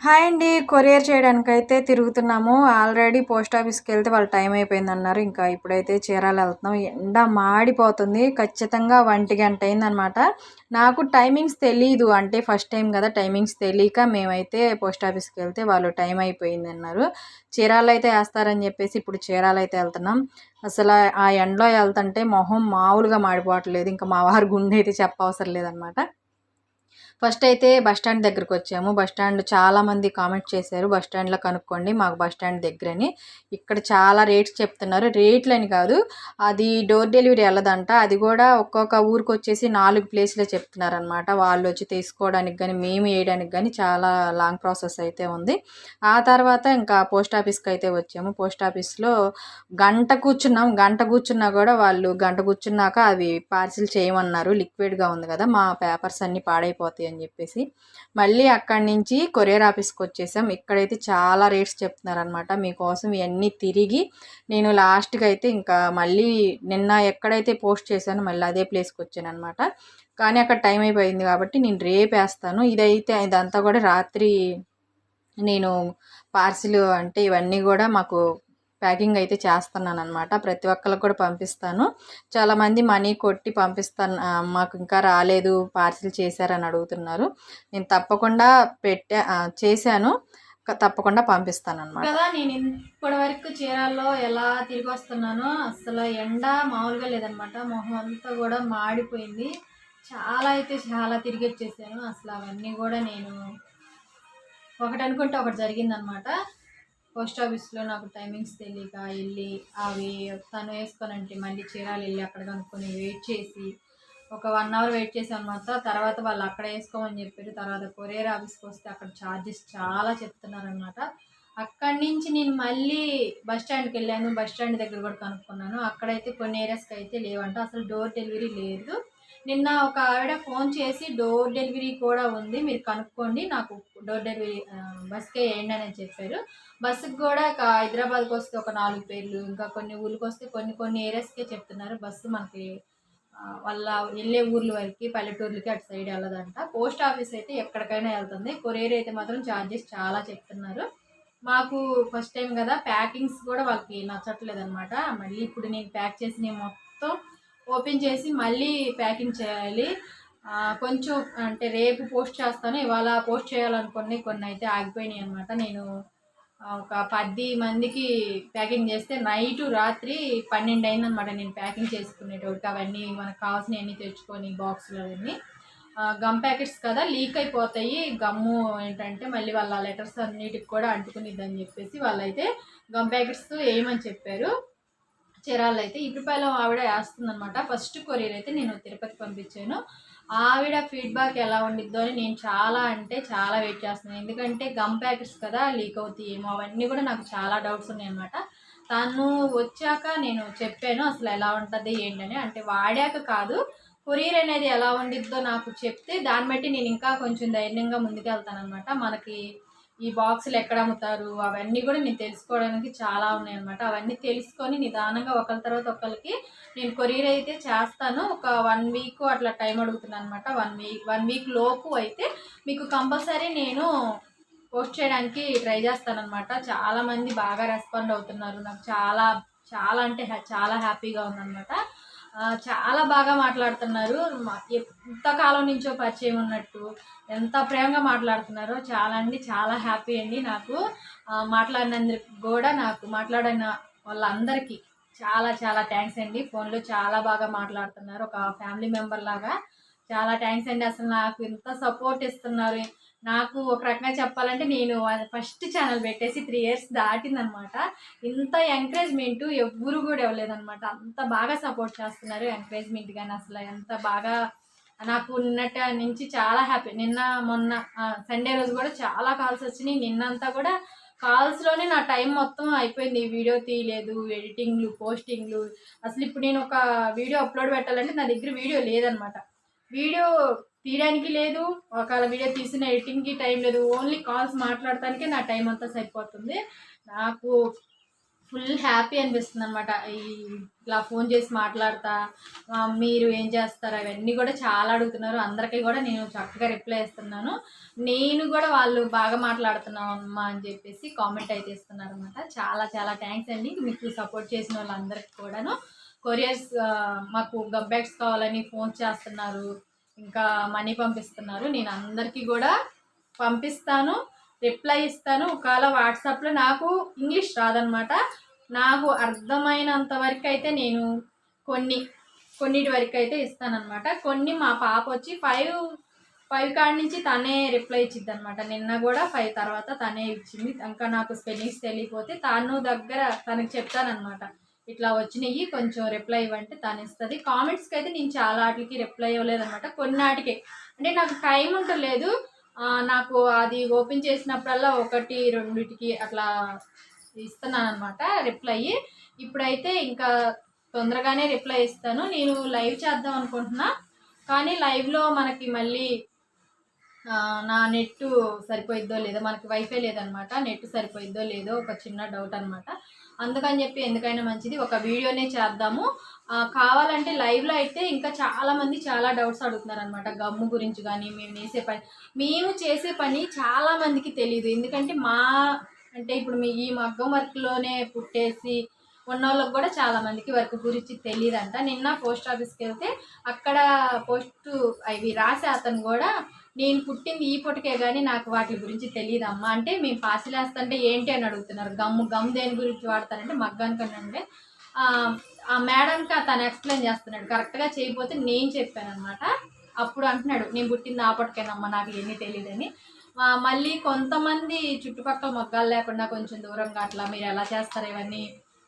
Hi అండి. Courier చేయడానికి అయితే తిరుగుతున్నాము. ఆల్రెడీ పోస్ట్ ఆఫీస్కి వెళ్తే వాళ్ళ టైం అయిపోయింది అన్నారు ఇంకా ఇప్పుడైతే చీరాలు వెళ్తున్నాం. ఎండ మాడిపోతుంది. ఖచ్చితంగా ఒంటి గంట అయిందనమాట నాకు టైమింగ్స్ తెలియదు అంటే ఫస్ట్ టైం కదా టైమింగ్స్ తెలియక మేమైతే పోస్ట్ ఆఫీస్కి వెళ్తే వాళ్ళు టైం అయిపోయింది అన్నారు చీరాలు అయితే వేస్తారని చెప్పేసి ఇప్పుడు చీరాలు అయితే వెళ్తున్నాం. అసలు ఆ ఎండలో వెళ్తుంటే మొహం మామూలుగా మాడిపోవట్లేదు. ఇంకా మా వారి గుండె అయితే చెప్పవసరం లేదనమాట ఫస్ట్ అయితే బస్ స్టాండ్ దగ్గరకు వచ్చాము. బస్ స్టాండ్ చాలామంది కామెంట్ చేశారు. బస్ కనుక్కోండి మాకు బస్ స్టాండ్ దగ్గరని. ఇక్కడ చాలా రేట్స్ చెప్తున్నారు. రేట్లని కాదు అది డోర్ డెలివరీ వెళ్ళదంట అది కూడా ఒక్కొక్క ఊరికి వచ్చేసి నాలుగు ప్లేస్లే చెప్తున్నారనమాట వాళ్ళు వచ్చి తీసుకోవడానికి కానీ మేము వేయడానికి కానీ చాలా లాంగ్ ప్రాసెస్ అయితే ఉంది. ఆ తర్వాత ఇంకా పోస్ట్ ఆఫీస్కి అయితే వచ్చాము. పోస్ట్ ఆఫీస్లో గంట కూర్చున్నాం. గంట కూర్చున్నా కూడా వాళ్ళు గంట కూర్చున్నాక అవి పార్సిల్ చేయమన్నారు. లిక్విడ్గా ఉంది కదా మా పేపర్స్ అన్నీ పాడైపోతాయి అని చెప్పేసి మళ్ళీ అక్కడి నుంచి కొరియర్ ఆఫీస్కి వచ్చేసాం. ఇక్కడైతే చాలా రేట్స్ చెప్తున్నారనమాట మీకోసం ఇవన్నీ తిరిగి నేను లాస్ట్కి అయితే ఇంకా మళ్ళీ నిన్న ఎక్కడైతే పోస్ట్ చేశానో మళ్ళీ అదే ప్లేస్కి వచ్చాను అనమాట కానీ అక్కడ టైం అయిపోయింది కాబట్టి నేను రేపు వేస్తాను. ఇదైతే ఇదంతా కూడా రాత్రి నేను పార్సిల్ అంటే ఇవన్నీ కూడా మాకు ప్యాకింగ్ అయితే చేస్తున్నాను అనమాట ప్రతి ఒక్కరికి కూడా పంపిస్తాను. చాలామంది మనీ కొట్టి పంపిస్తాను. మాకు ఇంకా రాలేదు పార్సిల్ చేశారని అడుగుతున్నారు. నేను తప్పకుండా పెట్టా చేశాను. తప్పకుండా పంపిస్తాను అనమాట కదా నేను ఇప్పటి వరకు చీరాల్లో ఎలా తిరిగి వస్తున్నానో అసలు ఎండ మామూలుగా లేదనమాట మొహం అంతా కూడా మాడిపోయింది. చాలా అయితే చాలా తిరిగి వచ్చేసాను. అసలు అవన్నీ కూడా నేను ఒకటి అనుకుంటే ఒకటి జరిగిందనమాట పోస్ట్ ఆఫీస్లో నాకు టైమింగ్స్ తెలియక వెళ్ళి అవి తను వేసుకోనంటే మళ్ళీ చీరాలు వెళ్ళి అక్కడ కనుక్కొని వెయిట్ చేసి ఒక వన్ అవర్ వెయిట్ చేసాను అనమాట తర్వాత వాళ్ళు అక్కడ వేసుకోమని చెప్పారు. తర్వాత కొరియర్ ఆఫీస్కి వస్తే అక్కడ ఛార్జెస్ చాలా చెప్తున్నారనమాట అక్కడి నుంచి నేను మళ్ళీ బస్ స్టాండ్కి వెళ్ళాను. బస్ స్టాండ్ దగ్గర కూడా కనుక్కున్నాను. అక్కడైతే కొన్ని ఏరియాస్కి అయితే లేవంట. అసలు డోర్ డెలివరీ లేదు. నిన్న ఒక ఆవిడ ఫోన్ చేసి డోర్ డెలివరీ కూడా ఉంది మీరు కనుక్కోండి నాకు డోర్ డెలివరీ బస్కే వేయండి అని చెప్పారు. బస్సుకి కూడా హైదరాబాద్కి వస్తే ఒక నాలుగు పేర్లు ఇంకా కొన్ని ఊళ్ళకి వస్తే కొన్ని కొన్ని ఏరియాస్కే చెప్తున్నారు. బస్సు మనకి వాళ్ళ వెళ్ళే ఊర్ల వరకు పల్లెటూర్లకి అటు సైడ్ వెళ్ళదంట. పోస్ట్ ఆఫీస్ అయితే ఎక్కడికైనా వెళ్తుంది. కొరియర్ అయితే మాత్రం ఛార్జెస్ చాలా చెప్తున్నారు. మాకు ఫస్ట్ టైం కదా ప్యాకింగ్స్ కూడా వాళ్ళకి నచ్చట్లేదు అనమాట మళ్ళీ ఇప్పుడు నేను ప్యాక్ చేసిన మొత్తం ఓపెన్ చేసి మళ్ళీ ప్యాకింగ్ చేయాలి. కొంచెం అంటే రేపు పోస్ట్ చేస్తాను. ఇవాళ పోస్ట్ చేయాలనుకుని కొన్ని అయితే ఆగిపోయినాయి అనమాట నేను ఒక పది మందికి ప్యాకింగ్ చేస్తే నైటు రాత్రి పన్నెండు అయిందనమాట నేను ప్యాకింగ్ చేసుకునేటోటి అవన్నీ మనకు కావాల్సినవన్నీ తెచ్చుకొని బాక్సులు అవన్నీ. గమ్ ప్యాకెట్స్ కదా లీక్ అయిపోతాయి. గమ్ము ఏంటంటే మళ్ళీ వాళ్ళ లెటర్స్ అన్నిటికి కూడా అంటుకునిద్దని చెప్పేసి వాళ్ళైతే గమ్ ప్యాకెట్స్ వేయమని చెప్పారు? చీరాలు అయితే ఇటుపైలం ఆవిడ వేస్తుందనమాట ఫస్ట్ కొరియర్ అయితే నేను తిరుపతి పంపించాను. ఆవిడ ఫీడ్బ్యాక్ ఎలా ఉండిద్దో అని నేను చాలా అంటే చాలా వెయిట్ చేస్తున్నాను. ఎందుకంటే గమ్ ప్యాకెట్స్ కదా లీక్ అవుతాయేమో అవన్నీ కూడా నాకు చాలా డౌట్స్ ఉన్నాయి అనమాట తను వచ్చాక నేను చెప్పాను అసలు ఎలా ఉంటుంది ఏంటని. అంటే వాడాక కాదు కొరియర్ అనేది ఎలా ఉండిద్దో నాకు చెప్తే దాన్ని బట్టి నేను ఇంకా కొంచెం ధైర్యంగా ముందుకెళ్తానమాట మనకి ఈ బాక్సులు ఎక్కడ అమ్ముతారు? అవన్నీ కూడా నేను తెలుసుకోవడానికి చాలా ఉన్నాయన్నమాట. అవన్నీ తెలుసుకొని నిదానంగా ఒకరి తర్వాత ఒకరికి నేను కొరియర్ అయితే చేస్తాను. ఒక వన్ వీక్ అట్లా టైం అడుగుతున్నాను అనమాట వన్ వీక్ వన్ వీక్ లోపు అయితే మీకు కంపల్సరీ నేను పోస్ట్ చేయడానికి ట్రై చేస్తానమాట చాలామంది బాగా రెస్పాండ్ అవుతున్నారు. నాకు చాలా చాలా అంటే చాలా హ్యాపీగా ఉందన్నమాట. చాలా బాగా మాట్లాడుతున్నారు. ఎంతకాలం నుంచో పరిచయం ఉన్నట్టు ఎంత ప్రేమగా మాట్లాడుతున్నారో చాలా అండి చాలా హ్యాపీ అండి నాకు. మాట్లాడినందుకు కూడా నాకు మాట్లాడిన వాళ్ళందరికీ చాలా చాలా థ్యాంక్స్ అండి. ఫోన్లో చాలా బాగా మాట్లాడుతున్నారు ఒక ఫ్యామిలీ మెంబర్ లాగా. చాలా థ్యాంక్స్ అండి. అసలు నాకు ఎంత సపోర్ట్ ఇస్తున్నారు. నాకు ఒక రకంగా చెప్పాలంటే నేను ఫస్ట్ ఛానల్ పెట్టేసి త్రీ ఇయర్స్ దాటిందనమాట. ఇంత ఎంకరేజ్మెంట్ ఎవ్వరు కూడా ఇవ్వలేదనమాట. అంత బాగా సపోర్ట్ చేస్తున్నారు ఎంకరేజ్మెంట్ కానీ అసలు ఎంత బాగా నాకు నిన్నట నుంచి చాలా హ్యాపీ నిన్న మొన్న సండే రోజు కూడా చాలా కాల్స్ వచ్చినాయి. నిన్నంతా కూడా కాల్స్లోనే నా టైం మొత్తం అయిపోయింది. వీడియో తీయలేదు ఎడిటింగ్లు పోస్టింగ్లు అసలు ఇప్పుడు నేను ఒక వీడియో అప్లోడ్ పెట్టాలంటే నా దగ్గర వీడియో లేదనమాట. వీడియో తీయడానికి లేదు. ఒకవేళ వీడియో తీసిన ఎడిటింగ్కి టైం లేదు. ఓన్లీ కాల్స్ మాట్లాడటానికే నా టైం అంతా సరిపోతుంది. నాకు ఫుల్ హ్యాపీ అనిపిస్తుంది అనమాట ఈ ఇలా ఫోన్ చేసి మాట్లాడతా మీరు ఏం చేస్తారు? అవన్నీ కూడా చాలా అడుగుతున్నారు. అందరికీ కూడా నేను చక్కగా రిప్లై ఇస్తున్నాను. నేను కూడా వాళ్ళు బాగా మాట్లాడుతున్నాం అమ్మా అని చెప్పేసి కామెంట్ అయితే ఇస్తున్నారు అనమాట చాలా చాలా థ్యాంక్స్ అండి. మీకు సపోర్ట్ చేసిన వాళ్ళందరికీ కూడాను. కొరియర్స్ మాకు గబ్బ్యాక్స్ కావాలని ఫోన్ చేస్తున్నారు. ఇంకా మనీ పంపిస్తున్నారు. నేను అందరికీ కూడా పంపిస్తాను రిప్లై ఇస్తాను. ఒకవేళ వాట్సాప్లో నాకు ఇంగ్లీష్ రాదనమాట. నాకు అర్థమైనంత వరకు అయితే నేను కొన్ని కొన్నిటి వరకు అయితే ఇస్తానమాట కొన్ని మా పాప వచ్చి ఫైవ్ ఫైవ్ కాడ నుంచి తనే రిప్లై ఇచ్చింది అనమాట నిన్న కూడా ఫైవ్ తర్వాత తనే ఇచ్చింది. ఇంకా నాకు స్పెల్లింగ్స్ తెలియకపోతే తను దగ్గర తనకు చెప్తానమాట ఇట్లా వచ్చినాయి కొంచెం రిప్లై ఇవ్వంటే తను ఇస్తుంది కామెంట్స్కి అయితే నేను చాలా వాటికి రిప్లై ఇవ్వలేదన్నమాట. కొన్నాటికే. అంటే నాకు టైం ఉండలేదు. నాకు అది ఓపెన్ చేసినప్పుడల్లా ఒకటి రెండిటికి అట్లా ఇస్తున్నాను అనమాట రిప్లై ఇప్పుడైతే ఇంకా తొందరగానే రిప్లై ఇస్తాను. నేను లైవ్ చేద్దాం అనుకుంటున్నా. కానీ లైవ్లో మనకి మళ్ళీ నా నెట్ సరిపోయిద్దో లేదో మనకి వైఫై లేదనమాట నెట్ సరిపోయిద్దో లేదో ఒక చిన్న డౌట్ అనమాట అందుకని చెప్పి ఎందుకైనా మంచిది. ఒక వీడియోనే చేద్దాము. కావాలంటే లైవ్లో అయితే ఇంకా చాలామంది చాలా డౌట్స్ అడుగుతున్నారు అనమాట గమ్ము గురించి కానీ మేము వేసే పని మేము చేసే పని చాలా మందికి తెలియదు ఎందుకంటే మా అంటే ఇప్పుడు మీ ఈ మగ్గం వర్క్లోనే పుట్టేసి ఉన్న వాళ్ళకి కూడా చాలామందికి వర్క్ గురించి తెలియదంట నిన్న పోస్ట్ ఆఫీస్కి వెళ్తే అక్కడ పోస్ట్ అవి రాసే అతను కూడా నేను పుట్టింది ఈ పుట్టకే కానీ నాకు వాటి గురించి తెలియదమ్మా అంటే మేము పాసిలేస్తా వేస్తుంటే ఏంటి అని అడుగుతున్నారు. గమ్ము గమ్ దేని గురించి వాడతారంటే మగ్గానికన్నా ఆ, మేడంకి తను ఎక్స్ప్లెయిన్ చేస్తున్నాడు. కరెక్ట్గా చేయకపోతే నేను చెప్పాను అనమాట అప్పుడు అంటున్నాడు నేను పుట్టింది ఆ పుట్టకేనమ్మా నాకు ఏమీ తెలియదని మళ్ళీ కొంతమంది చుట్టుపక్కల మొగ్గాలు లేకుండా కొంచెం దూరంగా అట్లా మీరు ఎలా చేస్తారు ఇవన్నీ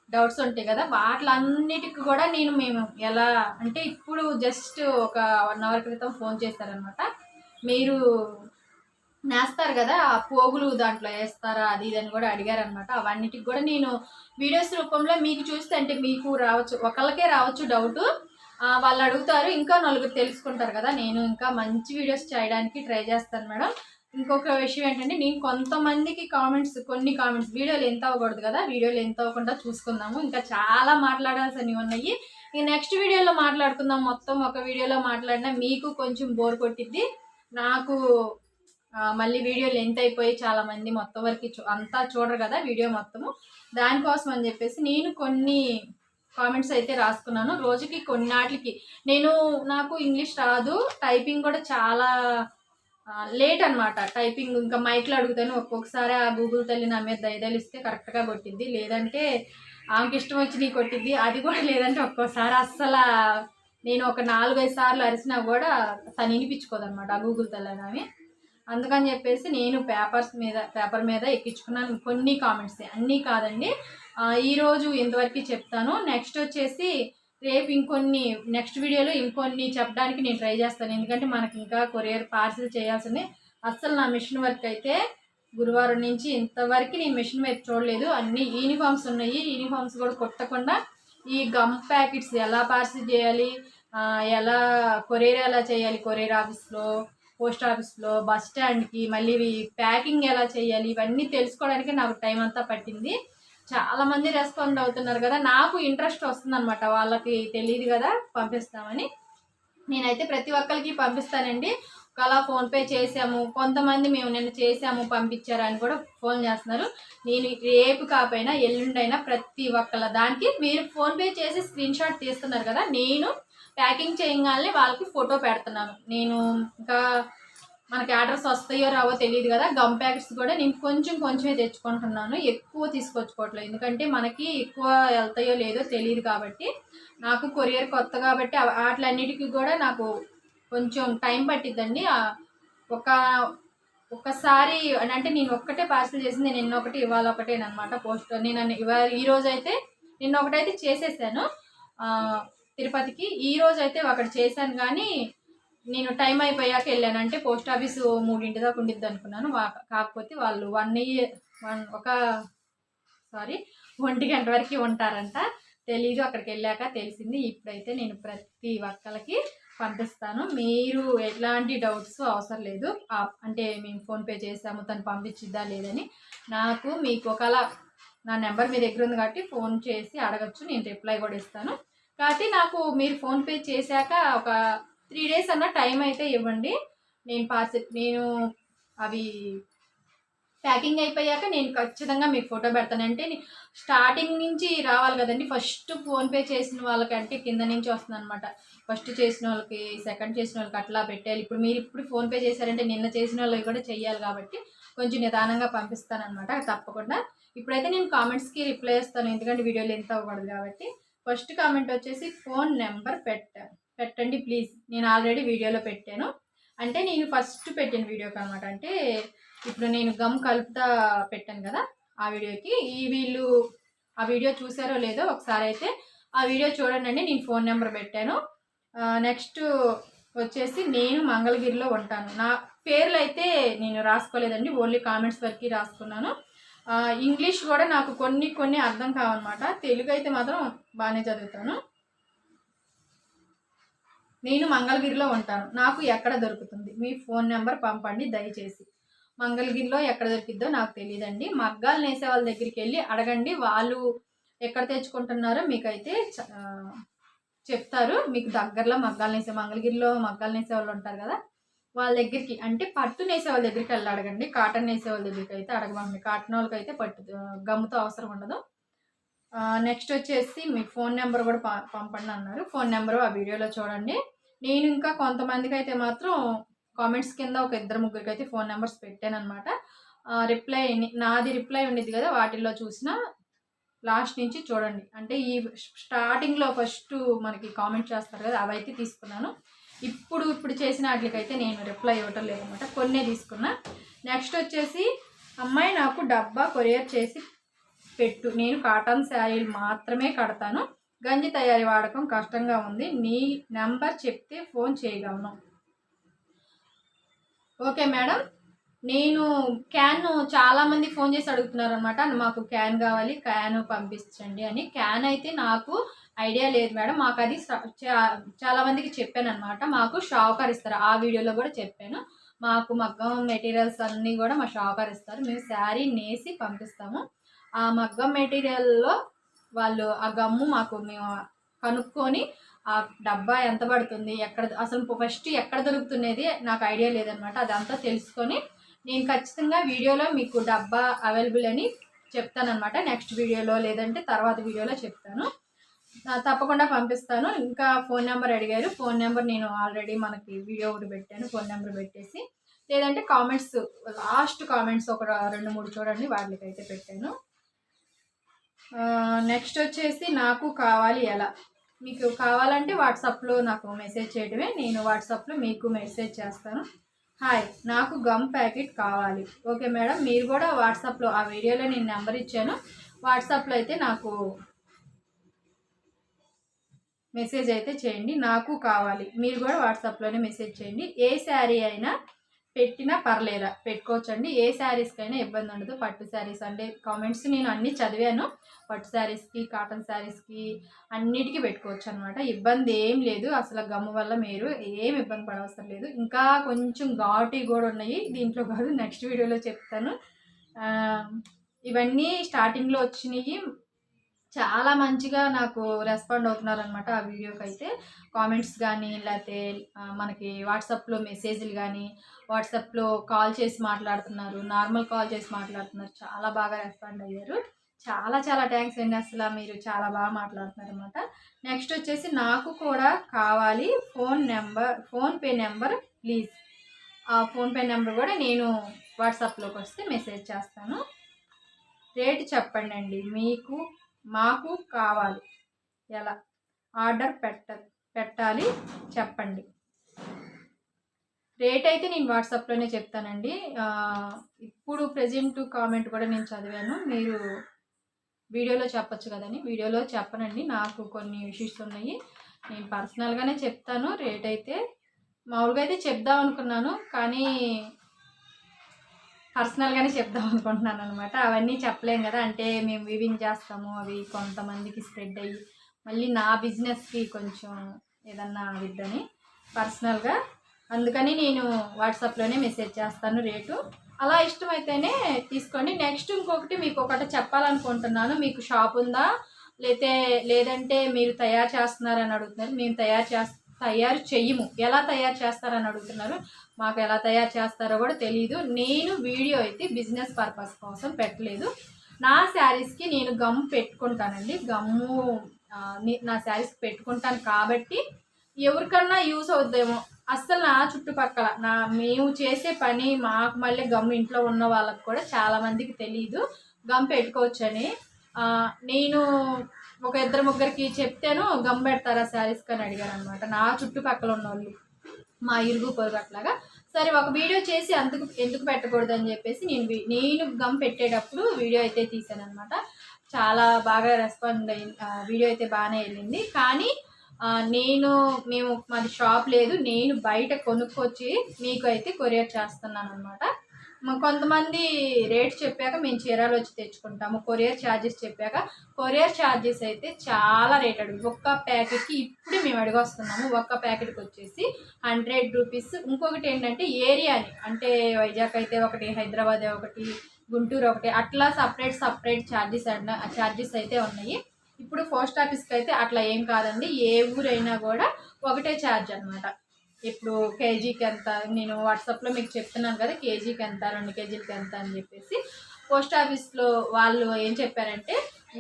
డౌట్స్ ఉంటాయి కదా. వాటిలన్నిటికి కూడా నేను మేము ఎలా అంటే ఇప్పుడు జస్ట్ ఒక వన్ అవర్ క్రితం ఫోన్ చేశారనమాట మీరు నేస్తారు కదా ఆ పోగులు దాంట్లో వేస్తారా అది ఇది అని కూడా అడిగారు అనమాట అవన్నిటికి కూడా నేను వీడియోస్ రూపంలో మీకు చూస్తే అంటే మీకు రావచ్చు ఒకళ్ళకే రావచ్చు డౌట్ వాళ్ళు అడుగుతారు ఇంకా నలుగురు తెలుసుకుంటారు కదా నేను ఇంకా మంచి వీడియోస్ చేయడానికి ట్రై చేస్తాను మేడం. ఇంకొక విషయం ఏంటంటే నేను కొంతమందికి కామెంట్స్ కొన్ని కామెంట్స్ వీడియోలు ఎంత అవ్వకూడదు కదా వీడియోలు ఎంత అవ్వకుండా చూసుకుందాము. ఇంకా చాలా మాట్లాడాల్సినవి ఉన్నాయి. ఈ నెక్స్ట్ వీడియోలో మాట్లాడుకుందాం. మొత్తం ఒక వీడియోలో మాట్లాడినా మీకు కొంచెం బోర్ కొట్టిద్ది. నాకు మళ్ళీ వీడియో లెంత్ అయిపోయి చాలా మంది మొత్తం వరకు చూ- అంతా చూడరు కదా వీడియో మొత్తము. దానికోసం అని చెప్పేసి నేను కొన్ని కామెంట్స్ అయితే రాసుకున్నాను. రోజుకి కొన్నాటికి. నేను నాకు ఇంగ్లీష్ రాదు. టైపింగ్ కూడా చాలా లేట్ అనమాట టైపింగ్ ఇంకా మైక్లో అడుగుతాను. ఒక్కొక్కసారి ఆ గూగుల్ తల్లి నా మీద దయదలిస్తే కరెక్ట్గా కొట్టిద్ది. లేదంటే ఆమెకి ఇష్టం వచ్చి నీ కొట్టిద్ది. అది కూడా లేదంటే ఒక్కోసారి అస్సలు నేను ఒక నాలుగైదు సార్లు అరిసినా కూడా తను వినిపించుకోదన్నమాట ఆ గూగుల్ తెల్లని అని అందుకని చెప్పేసి నేను పేపర్స్ మీద పేపర్ మీద ఎక్కించుకున్నాను. కొన్ని కామెంట్స్. అన్నీ కాదండి. ఈరోజు ఇంతవరకు చెప్తాను. నెక్స్ట్ వచ్చేసి రేపు ఇంకొన్ని నెక్స్ట్ వీడియోలో ఇంకొన్ని చెప్పడానికి నేను ట్రై చేస్తాను. ఎందుకంటే మనకి ఇంకా కొరియర్ పార్సిల్ చేయాల్సింది. అస్సలు నా మిషన్ వర్క్ అయితే గురువారం నుంచి ఇంతవరకు నేను మిషన్ వర్క్ చూడలేదు. అన్ని యూనిఫామ్స్ ఉన్నాయి. యూనిఫామ్స్ కూడా కొట్టకుండా ఈ గమ్ ప్యాకెట్స్ ఎలా పార్సిల్ చేయాలి? ఎలా కొరియర్ ఎలా చేయాలి కొరియర్ ఆఫీస్లో? పోస్ట్ ఆఫీస్లో? బస్ స్టాండ్కి? మళ్ళీ ప్యాకింగ్ ఎలా చేయాలి? ఇవన్నీ తెలుసుకోవడానికి నాకు టైం అంతా పట్టింది. చాలామంది రెస్పాండ్ అవుతున్నారు కదా నాకు ఇంట్రెస్ట్ వస్తుందన్నమాట. వాళ్ళకి తెలియదు కదా పంపిస్తామని. నేనైతే ప్రతి ఒక్కరికి పంపిస్తానండి. అలా ఫోన్పే చేసాము కొంతమంది మేము నిన్న చేసాము పంపించారు అని కూడా ఫోన్ చేస్తున్నారు. నేను రేపు కాకపోయినా ఎల్లుండైనా ప్రతి ఒక్కళ్ళ దానికి మీరు ఫోన్పే చేసి స్క్రీన్ షాట్ తీస్తున్నారు కదా నేను ప్యాకింగ్ చేయగానే వాళ్ళకి ఫోటో పెడుతున్నాను. నేను ఇంకా మనకి ఆర్డర్స్ వస్తాయో రావో తెలియదు కదా గమ్ ప్యాకెట్స్ కూడా నేను కొంచెం కొంచెమే తెచ్చుకుంటున్నాను. ఎక్కువ తీసుకొచ్చుకోవట్లేదు ఎందుకంటే మనకి ఎక్కువ వెళ్తాయో లేదో తెలియదు కాబట్టి నాకు కొరియర్ కొత్త కాబట్టి అవ- వాటిలన్నిటికీ కూడా నాకు కొంచెం టైం పట్టిద్దండి. ఒక ఒక్కసారి అంటే నేను ఒక్కటే పార్సల్ చేసింది నేను నిన్న ఒకటి ఇవాళ ఒకటేనమాట పోస్ట్. నేను ఇవాళ ఈ రోజు అయితే నిన్న ఒకటైతే చేసేసాను. తిరుపతికి. ఈ రోజు అయితే ఒకటి చేశాను కానీ నేను టైం అయిపోయాక వెళ్ళాను. అంటే పోస్ట్ ఆఫీస్ మూడింటి దాకా ఉండిద్ది అనుకున్నాను. కాకపోతే వాళ్ళు వన్ ఇయర్ వన్ ఒక సారీ ఒంటి గంట వరకు ఉంటారంట. తెలీదు అక్కడికి వెళ్ళాక తెలిసింది. ఇప్పుడైతే నేను ప్రతి ఒక్కరికి పంపిస్తాను. మీరు ఎలాంటి డౌట్స్ అవసరం లేదు. అంటే మేము ఫోన్పే చేసాము తను పంపించిద్దా లేదని. నాకు మీకు ఒకలా నా నెంబర్ మీ దగ్గర ఉంది కాబట్టి ఫోన్ చేసి అడగచ్చు నేను రిప్లై కూడా ఇస్తాను. కాబట్టి నాకు మీరు ఫోన్పే చేశాక ఒక త్రీ డేస్ అన్న టైం అయితే ఇవ్వండి. నేను పార్సెల్ నేను అవి ప్యాకింగ్ అయిపోయాక నేను ఖచ్చితంగా మీకు ఫోటో పెడతానంటే స్టార్టింగ్ నుంచి రావాలి కదండి. ఫస్ట్ ఫోన్పే చేసిన వాళ్ళకంటే కింద నుంచి వస్తుంది అనమాట ఫస్ట్ చేసిన వాళ్ళకి సెకండ్ చేసిన వాళ్ళకి అట్లా పెట్టాలి ఇప్పుడు మీరు ఇప్పుడు ఫోన్పే చేశారంటే నిన్న చేసిన వాళ్ళకి కూడా చెయ్యాలి కాబట్టి కొంచెం నిదానంగా పంపిస్తాను అనమాట తప్పకుండా. ఇప్పుడైతే నేను కామెంట్స్కి రిప్లై ఇస్తాను ఎందుకంటే వీడియోలు ఎంత అవ్వకూడదు కాబట్టి. ఫస్ట్ కామెంట్ వచ్చేసి ఫోన్ నెంబర్ పెట్ట పెట్టండి ప్లీజ్. నేను ఆల్రెడీ వీడియోలో పెట్టాను. అంటే నేను ఫస్ట్ పెట్టిన వీడియోకి అనమాట అంటే ఇప్పుడు నేను గమ్ కలుపుతా పెట్టాను కదా. ఆ వీడియోకి. ఈ వీళ్ళు ఆ వీడియో చూసారో లేదో ఒకసారి అయితే ఆ వీడియో చూడండి అండి నేను ఫోన్ నెంబర్ పెట్టాను. నెక్స్ట్ వచ్చేసి నేను మంగళగిరిలో ఉంటాను. నా పేర్లు అయితే నేను రాసుకోలేదండి. ఓన్లీ కామెంట్స్ వరకు రాసుకున్నాను. ఇంగ్లీష్ కూడా నాకు కొన్ని కొన్ని అర్థం కావన్నమాట. తెలుగు అయితే మాత్రం బాగానే చదువుతాను. నేను మంగళగిరిలో ఉంటాను. నాకు ఎక్కడ దొరుకుతుంది? మీ ఫోన్ నెంబర్ పంపండి దయచేసి. మంగళగిరిలో ఎక్కడ దొరికిద్దో నాకు తెలియదండి మగ్గాలు నేసే వాళ్ళ దగ్గరికి వెళ్ళి అడగండి. వాళ్ళు ఎక్కడ తెచ్చుకుంటున్నారో మీకైతే చెప్తారు. మీకు దగ్గరలో మగ్గాలు నేసే మంగళగిరిలో మగ్గాలు నేసే వాళ్ళు ఉంటారు కదా వాళ్ళ దగ్గరికి అంటే పట్టు నేసే వాళ్ళ దగ్గరికి వెళ్ళి అడగండి. కాటన్ నేసే వాళ్ళ దగ్గరికి అయితే అడగమండి. కాటన్ వాళ్ళకి అయితే పట్టు గమ్ముతో అవసరం ఉండదు. నెక్స్ట్ వచ్చేసి మీ ఫోన్ నెంబర్ కూడా పంపండి అన్నారు. ఫోన్ నెంబర్ ఆ వీడియోలో చూడండి. నేను ఇంకా కొంతమందికి అయితే మాత్రం కామెంట్స్ కింద ఒక ఇద్దరు ముగ్గురికి అయితే ఫోన్ నెంబర్స్ పెట్టాను అనమాట రిప్లై నాది రిప్లై ఉండేది కదా వాటిల్లో చూసిన లాస్ట్ నుంచి చూడండి. అంటే ఈ స్టార్టింగ్లో ఫస్ట్ మనకి కామెంట్ చేస్తారు కదా అవైతే తీసుకున్నాను. ఇప్పుడు ఇప్పుడు చేసిన వాటికైతే నేను రిప్లై ఇవ్వటం లేదనమాట కొన్నే తీసుకున్నా. నెక్స్ట్ వచ్చేసి అమ్మాయి నాకు డబ్బా కొరియర్ చేసి పెట్టు. నేను కాటన్ శారీలు మాత్రమే కడతాను. గంజి తయారీ వాడకం కష్టంగా ఉంది. నీ నెంబర్ చెప్తే ఫోన్ చేయగలను. Okay madam. నేను క్యాన్ చాలా మంది ఫోన్ చేసి అడుగుతున్నారు అనమాట మాకు క్యాన్ కావాలి క్యాన్ పంపించండి అని. క్యాన్ అయితే నాకు ఐడియా లేదు మేడం. మాకు అది చాలామందికి చాలా మందికి చెప్పాను అనమాట మాకు షావుకార్ ఇస్తారు. ఆ వీడియోలో కూడా చెప్పాను. మాకు మగ్గం మెటీరియల్స్ అన్నీ కూడా మా షావుకార్ ఇస్తారు. మేము శారీ నేసి పంపిస్తాము. ఆ మగ్గం మెటీరియల్లో వాళ్ళు ఆ గమ్ము మాకు మేము కనుక్కొని ఆ డబ్బా ఎంత పడుతుంది ఎక్కడ అసలు ఫస్ట్ ఎక్కడ దొరుకుతున్నది నాకు ఐడియా లేదనమాట అదంతా తెలుసుకొని నేను ఖచ్చితంగా వీడియోలో మీకు డబ్బా అవైలబుల్ అని చెప్తానమాట నెక్స్ట్ వీడియోలో లేదంటే తర్వాత వీడియోలో చెప్తాను. తప్పకుండా పంపిస్తాను. ఇంకా ఫోన్ నెంబర్ అడిగారు. ఫోన్ నెంబర్ నేను ఆల్రెడీ మనకి వీడియో ఒకటి పెట్టాను. ఫోన్ నెంబర్ పెట్టేసి లేదంటే కామెంట్స్ లాస్ట్ కామెంట్స్ ఒక రెండు మూడు చూడండి వాటికి అయితే పెట్టాను నెక్స్ట్ వచ్చేసి నాకు కావాలి ఎలా? మీకు కావాలంటే వాట్సాప్లో నాకు మెసేజ్ చేయడమే. నేను వాట్సాప్లో మీకు మెసేజ్ చేస్తాను. హాయ్ నాకు గమ్ ప్యాకెట్ కావాలి. ఓకే మేడం మీరు కూడా వాట్సాప్లో ఆ వీడియోలో నేను నెంబర్ ఇచ్చాను. వాట్సాప్లో అయితే నాకు మెసేజ్ అయితే చేయండి. నాకు కావాలి. మీరు కూడా వాట్సాప్లోనే మెసేజ్ చేయండి. ఏ శారీ అయినా పెట్టినా పర్లేదా పెట్టుకోవచ్చండి. ఏ శారీస్కైనా ఇబ్బంది ఉండదు. పట్టు శారీస్ అంటే కామెంట్స్ నేను అన్నీ చదివాను. పట్టు శారీస్కి కాటన్ శారీస్కి అన్నిటికీ పెట్టుకోవచ్చు అనమాట ఇబ్బంది ఏం లేదు. అసలు గమ్ము వల్ల మీరు ఏం ఇబ్బంది పడవసరం లేదు. ఇంకా కొంచెం ఘాటి కూడా ఉన్నాయి. దీంట్లో కాదు నెక్స్ట్ వీడియోలో చెప్తాను. ఇవన్నీ స్టార్టింగ్లో వచ్చినాయి చాలా మంచిగా నాకు రెస్పాండ్ అవుతున్నారనమాట ఆ వీడియోకి అయితే కామెంట్స్ కానీ లేకపోతే మనకి వాట్సాప్లో మెసేజ్లు కానీ వాట్సాప్లో కాల్ చేసి మాట్లాడుతున్నారు నార్మల్ కాల్ చేసి మాట్లాడుతున్నారు. చాలా బాగా రెస్పాండ్ అయ్యారు. చాలా చాలా థ్యాంక్స్ అండి అసలు మీరు చాలా బాగా మాట్లాడుతున్నారు అనమాట నెక్స్ట్ వచ్చేసి నాకు కూడా కావాలి phone number PhonePe number please ఆ ఫోన్పే నెంబర్ కూడా నేను వాట్సాప్లోకి వస్తే మెసేజ్ చేస్తాను. రేట్ చెప్పండి అండి మీకు మాకు కావాలి. ఎలా? ఆర్డర్ పెట్ట పెట్టాలి చెప్పండి. రేట్ అయితే నేను వాట్సాప్లోనే చెప్తానండి. ఇప్పుడు ప్రజెంట్ కామెంట్ కూడా నేను చదివాను. మీరు వీడియోలో చెప్పచ్చు కదని వీడియోలో చెప్పనండి. నాకు కొన్ని ఇష్యూస్ ఉన్నాయి. నేను పర్సనల్గానే చెప్తాను. రేట్ అయితే మామూలుగా అయితే చెప్దాం అనుకున్నాను. కానీ పర్సనల్గానే చెప్దాం అనుకుంటున్నాను అనమాట అవన్నీ చెప్పలేం కదా. అంటే మేము వివింగ్ చేస్తాము అవి కొంతమందికి స్ప్రెడ్ అయ్యి మళ్ళీ నా బిజినెస్కి కొంచెం ఏదన్నా అవుద్దని పర్సనల్గా అందుకని నేను వాట్సాప్లోనే మెసేజ్ చేస్తాను రేటు. అలా ఇష్టమైతేనే తీసుకోండి. నెక్స్ట్ ఇంకొకటి మీకు ఒకటి చెప్పాలనుకుంటున్నాను. మీకు షాప్ ఉందా? లేతే లేదంటే మీరు తయారు చేస్తున్నారని అడుగుతున్నారు. మేము తయారు చేస్త తయారు చెయ్యము. ఎలా తయారు చేస్తారని అడుగుతున్నారు. మాకు ఎలా తయారు చేస్తారో కూడా తెలియదు నేను వీడియో అయితే బిజినెస్ పర్పస్ కోసం పెట్టలేదు. నా శారీస్కి నేను గమ్ పెట్టుకుంటానండి. గమ్ము నా శారీస్కి పెట్టుకుంటాను కాబట్టి ఎవరికన్నా యూస్ అవుద్దేమో. అస్సలు నా చుట్టుపక్కల నా మేము చేసే పని మాకు మళ్ళీ గమ్ ఇంట్లో ఉన్న వాళ్ళకి కూడా చాలామందికి తెలియదు గమ్ పెట్టుకోవచ్చని. నేను ఒక ఇద్దరు ముగ్గురికి చెప్తాను గమ్ పెడతారా శారీస్కి అని అడిగాను అనమాట నా చుట్టుపక్కల ఉన్న వాళ్ళు మా ఇరుగు పొరుగు అట్లాగా. సరే ఒక వీడియో చేసి అందుకు ఎందుకు పెట్టకూడదు అని చెప్పేసి నేను నేను గమ్ పెట్టేటప్పుడు వీడియో అయితే తీసాను అనమాట చాలా బాగా రెస్పాండ్ అయింది వీడియో అయితే బాగానే వెళ్ళింది. కానీ నేను మేము మాది షాప్ లేదు. నేను బయట కొనుక్కొచ్చి మీకు అయితే కొరియర్ చేస్తున్నాను అనమాట కొంతమంది రేట్ చెప్పాక మేము చీరాలు వచ్చి తెచ్చుకుంటాము. కొరియర్ ఛార్జెస్ చెప్పాక కొరియర్ ఛార్జెస్ అయితే చాలా రేట్ అడుగు. ఒక్క ప్యాకెట్కి ఇప్పుడే మేము అడిగొస్తున్నాము. ఒక్క ప్యాకెట్కి వచ్చేసి హండ్రెడ్ రూపీస్. ఇంకొకటి ఏంటంటే ఏరియాని అంటే వైజాగ్ అయితే ఒకటి హైదరాబాద్ ఒకటి గుంటూరు ఒకటి అట్లా separate separate charges and charges అయితే ఉన్నాయి. ఇప్పుడు పోస్ట్ ఆఫీస్కి అయితే అట్లా ఏం కాదండి. ఏ ఊరైనా కూడా ఒకటే ఛార్జ్ అనమాట ఇప్పుడు కేజీకి ఎంత? నేను వాట్సాప్లో మీకు చెప్తున్నాను కదా కేజీకి ఎంత రెండు కేజీలకి ఎంత అని చెప్పేసి. పోస్ట్ ఆఫీస్లో వాళ్ళు ఏం చెప్పారంటే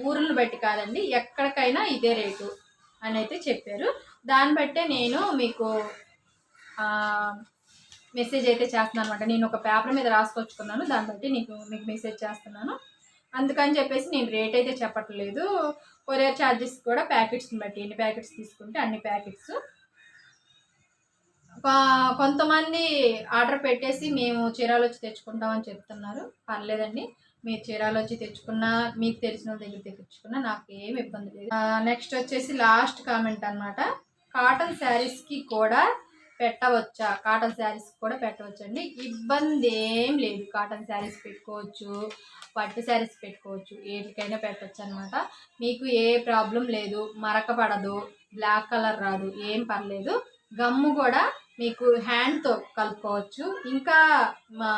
ఊర్లు బట్టి కాదండి ఎక్కడికైనా ఇదే రేటు అని అయితే చెప్పారు. దాన్ని బట్టే నేను మీకు మెసేజ్ అయితే చేస్తున్నాను అనమాట. నేను ఒక పేపర్ మీద రాసుకొచ్చుకున్నాను దాన్ని బట్టి నీకు మీకు మెసేజ్ చేస్తున్నాను. అందుకని చెప్పేసి నేను రేట్ అయితే చెప్పట్లేదు. కొరియర్ ఛార్జెస్ కూడా ప్యాకెట్స్ని బట్టి ఎన్ని ప్యాకెట్స్ తీసుకుంటే అన్ని ప్యాకెట్స్. కొంతమంది ఆర్డర్ పెట్టేసి మేము చీరాలు వచ్చి తెచ్చుకుంటామని చెప్తున్నారు. పర్లేదండి. మీరు చీరాలు వచ్చి తెచ్చుకున్నా మీకు తెలిసిన దగ్గర తెచ్చుకున్నా నాకు ఏం ఇబ్బంది లేదు. నెక్స్ట్ వచ్చేసి లాస్ట్ కామెంట్ అన్నమాట. కాటన్ శారీస్కి కూడా పెట్టవచ్చా? కాటన్ శారీస్ కూడా పెట్టవచ్చండి. ఇబ్బంది ఏం లేదు. కాటన్ శారీస్ పెట్టుకోవచ్చు పట్టు శారీస్ పెట్టుకోవచ్చు ఏటికైనా పెట్టచ్చు అనమాట మీకు ఏ ప్రాబ్లం లేదు. మరక పడదు బ్లాక్ కలర్ రాదు. ఏం పర్లేదు. గమ్ము కూడా మీకు హ్యాండ్తో కలుపుకోవచ్చు. ఇంకా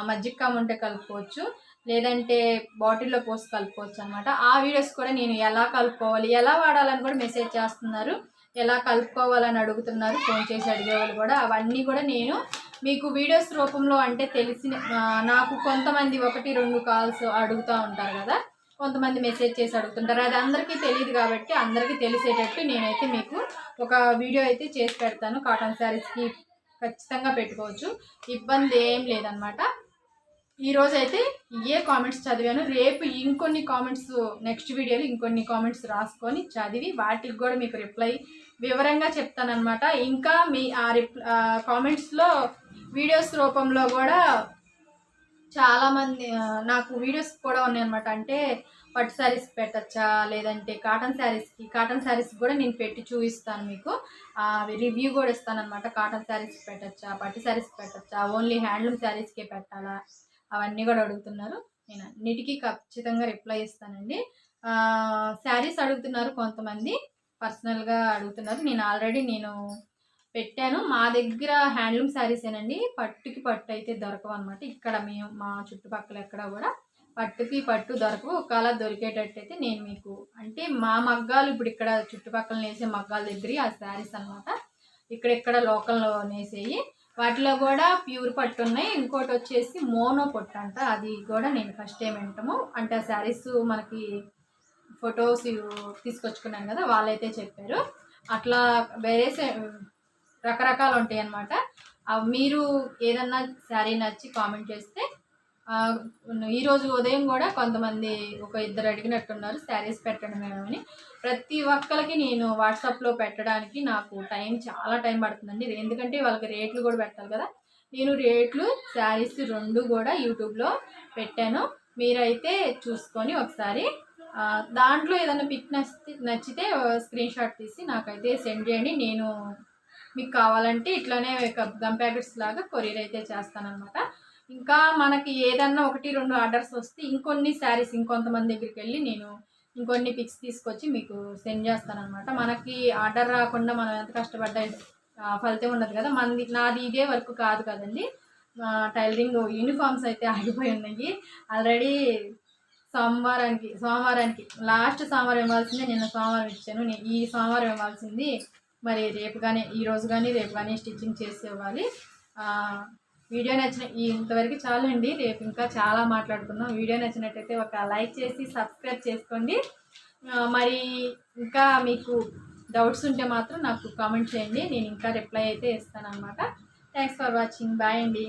మజ్జిగ ఉంటే కలుపుకోవచ్చు. లేదంటే బాటిల్లో పోసి కలుపుకోవచ్చు అనమాట ఆ వీడియోస్ కూడా నేను ఎలా కలుపుకోవాలి ఎలా వాడాలని కూడా మెసేజ్ చేస్తున్నారు. ఎలా కలుపుకోవాలని అడుగుతున్నారు. ఫోన్ చేసి అడిగేవాళ్ళు కూడా. అవన్నీ కూడా నేను మీకు వీడియోస్ రూపంలో అంటే తెలిసిన నాకు కొంతమంది ఒకటి రెండు కాల్స్ అడుగుతూ ఉంటారు కదా. కొంతమంది మెసేజ్ చేసి అడుగుతుంటారు. అది అందరికీ తెలియదు కాబట్టి అందరికీ తెలిసేటట్టు నేనైతే మీకు ఒక వీడియో అయితే చేసి పెడతాను. కాటన్ శారీస్కి ఖచ్చితంగా పెట్టుకోవచ్చు. ఇబ్బంది ఏం లేదనమాట ఈరోజు అయితే ఏ కామెంట్స్ చదివాను రేపు ఇంకొన్ని కామెంట్స్ నెక్స్ట్ వీడియోలో ఇంకొన్ని కామెంట్స్ రాసుకొని చదివి వాటికి కూడా మీకు రిప్లై వివరంగా చెప్తానమాట ఇంకా మీ ఆ రిప్ కామెంట్స్లో వీడియోస్ రూపంలో కూడా చాలామంది నాకు వీడియోస్ కూడా ఉన్నాయన్నమాట. అంటే పట్టు శారీస్ పెట్టచ్చా? లేదంటే కాటన్ శారీస్కి కాటన్ శారీస్ కూడా నేను పెట్టి చూపిస్తాను మీకు. రివ్యూ కూడా ఇస్తాను అనమాట కాటన్ శారీస్ పెట్టచ్చా? పట్టు శారీస్ పెట్టచ్చా? ఓన్లీ హ్యాండ్లూమ్ శారీస్కే పెట్టాలా? అవన్నీ కూడా అడుగుతున్నారు. నేను అన్నిటికీ ఖచ్చితంగా రిప్లై ఇస్తానండి. శారీస్ అడుగుతున్నారు కొంతమంది. పర్సనల్గా అడుగుతున్నారు. నేను ఆల్రెడీ నేను పెట్టాను. మా దగ్గర హ్యాండ్లూమ్ శారీసేనండి. పట్టుకి పట్టు అయితే దొరకవు అనమాట ఇక్కడ మేము మా చుట్టుపక్కల ఎక్కడ కూడా. పట్టుకి పట్టు దొరకవు ఒకవేళ దొరికేటట్టు అయితే నేను మీకు అంటే మా మగ్గాలు ఇప్పుడు ఇక్కడ చుట్టుపక్కల నేసే మగ్గాల దగ్గర ఆ శారీస్ అనమాట ఇక్కడెక్కడ లోకల్లో నేసేయి. వాటిలో కూడా ప్యూర్ పట్టు ఉన్నాయి. ఇంకోటి వచ్చేసి మోనో పట్టు అంట. అది కూడా నేను ఫస్ట్ టైం వింటాము. అంటే ఆ శారీస్ మనకి ఫొటోస్ తీసుకొచ్చుకున్నాను కదా వాళ్ళైతే చెప్పారు. అట్లా వేరే రకరకాలు ఉంటాయి అన్నమాట అవి మీరు ఏదన్నా శారీ నచ్చి కామెంట్ చేస్తే ఈరోజు ఉదయం కూడా కొంతమంది ఒక ఇద్దరు అడిగినట్టున్నారు శారీస్ పెట్టండి మేడం అని ప్రతి ఒక్కరికి నేను వాట్సాప్లో పెట్టడానికి నాకు టైం చాలా టైం పడుతుందండి. ఎందుకంటే వాళ్ళకి రేట్లు కూడా పెట్టాలి కదా. నేను రేట్లు శారీస్ రెండు కూడా యూట్యూబ్లో పెట్టాను. మీరైతే చూసుకొని ఒకసారి దాంట్లో ఏదైనా పిక్ నచ్చితే నచ్చితే స్క్రీన్ షాట్ తీసి నాకైతే సెండ్ చేయండి. నేను మీకు కావాలంటే ఇట్లానే గమ్ ప్యాకెట్స్ లాగా కొరియర్ అయితే చేస్తానన్నమాట. ఇంకా మనకి ఏదన్నా ఒకటి రెండు ఆర్డర్స్ వస్తే ఇంకొన్ని శారీస్ ఇంకొంతమంది దగ్గరికి వెళ్ళి నేను ఇంకొన్ని పిక్స్ తీసుకొచ్చి మీకు సెండ్ చేస్తానన్నమాట. మనకి ఆర్డర్ రాకుండా మనం ఎంత కష్టపడ్డా ఫలితం ఉండదు కదా మనది నాది ఇదే వర్క్ కాదు కదండి. టైలరింగ్ యూనిఫామ్స్ అయితే ఆగిపోయి ఉన్నాయి. ఆల్రెడీ సోమవారానికి సోమవారానికి లాస్ట్ సోమవారం ఇవ్వాల్సింది నిన్న సోమవారం ఇచ్చాను. నేను ఈ సోమవారం ఇవ్వాల్సింది. మరి రేపు కానీ ఈ రోజు కానీ రేపు కానీ స్టిచ్చింగ్ చేసి ఇవ్వాలి. వీడియో నచ్చిన ఈ ఇంతవరకు చాలండి. రేపు ఇంకా చాలా మాట్లాడుకుందాం. వీడియో నచ్చినట్టయితే ఒక లైక్ చేసి సబ్స్క్రైబ్ చేసుకోండి. మరి ఇంకా మీకు డౌట్స్ ఉంటే మాత్రం నాకు కామెంట్ చేయండి. నేను ఇంకా రిప్లై అయితే ఇస్తాను అనమాట థ్యాంక్స్ ఫర్ వాచింగ్. బాయ్ అండి.